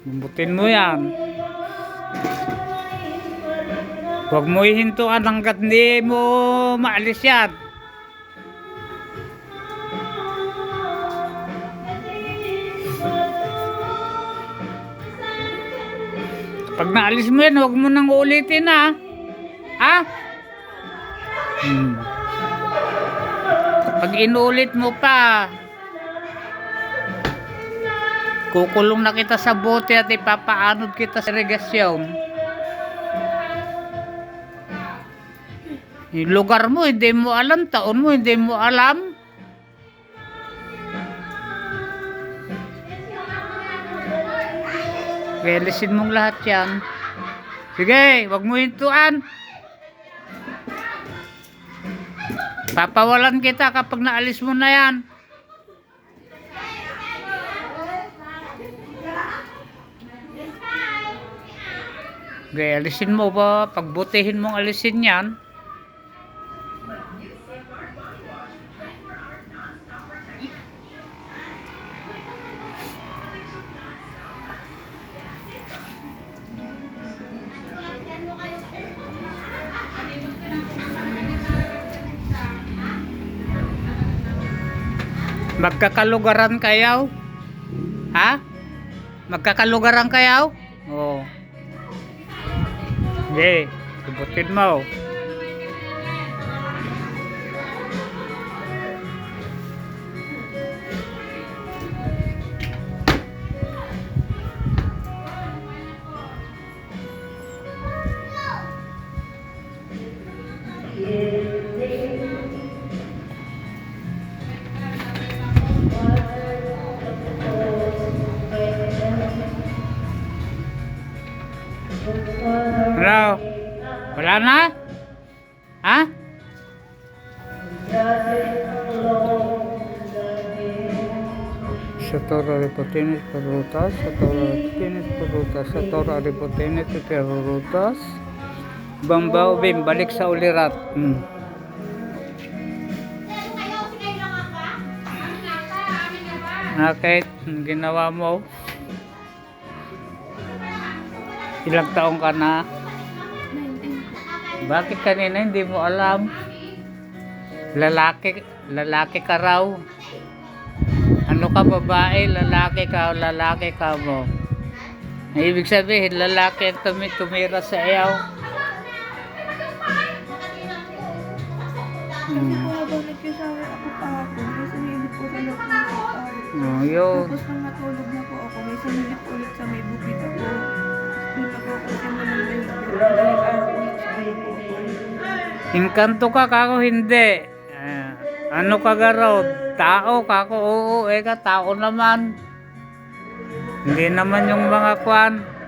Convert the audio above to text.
Bumbutin mo yan. Huwag mo ihintuan hanggat hindi mo maalis yan. Pag naalis mo yan, huwag mo nang ulitin ha. Ha? Hmm. Pag inulit mo pa, kukulong na kita sa bote at ipapaanod kita sa regasyon. Yung lugar mo, hindi mo alam. Taon mo, hindi mo alam. Kaya lisin mong lahat yan. Sige, wag mo hintuan. Papawalan kita kapag naalis mo na yan. Okay, alisin mo ba? Pagbutihin mong alisin yan. Magkakalugaran kayaw? Ha? Magkakalugaran kayaw? Oo. Hindi, subutin mo. Hello? Wala na? Ha? Satora Ripotinis Perutas, Satora Ripotinis Perutas, Satora Ripotinis Perutas, Bambao Bim, balik sa ulirat. Hmm. Bakit? Ang ginawa mo? Ilang taong ka na? Bakit kanina hindi mo alam? Lalaki, lalaki ka raw. Ano ka babae, lalaki ka o lalaki ka mo? Ibig sabihin, lalaki ang tumi tumira sa sumilip po sa loob ng kwarto. Oh, yun. Tapos nang natulog na po ako, may sumilip ulit sa may bukid ako. Doon ako kasi mo Inkanto ka kako hindi. Eh, ano ka garaw? Tao kako oo eh ka tao naman. Hindi naman yung mga kwan.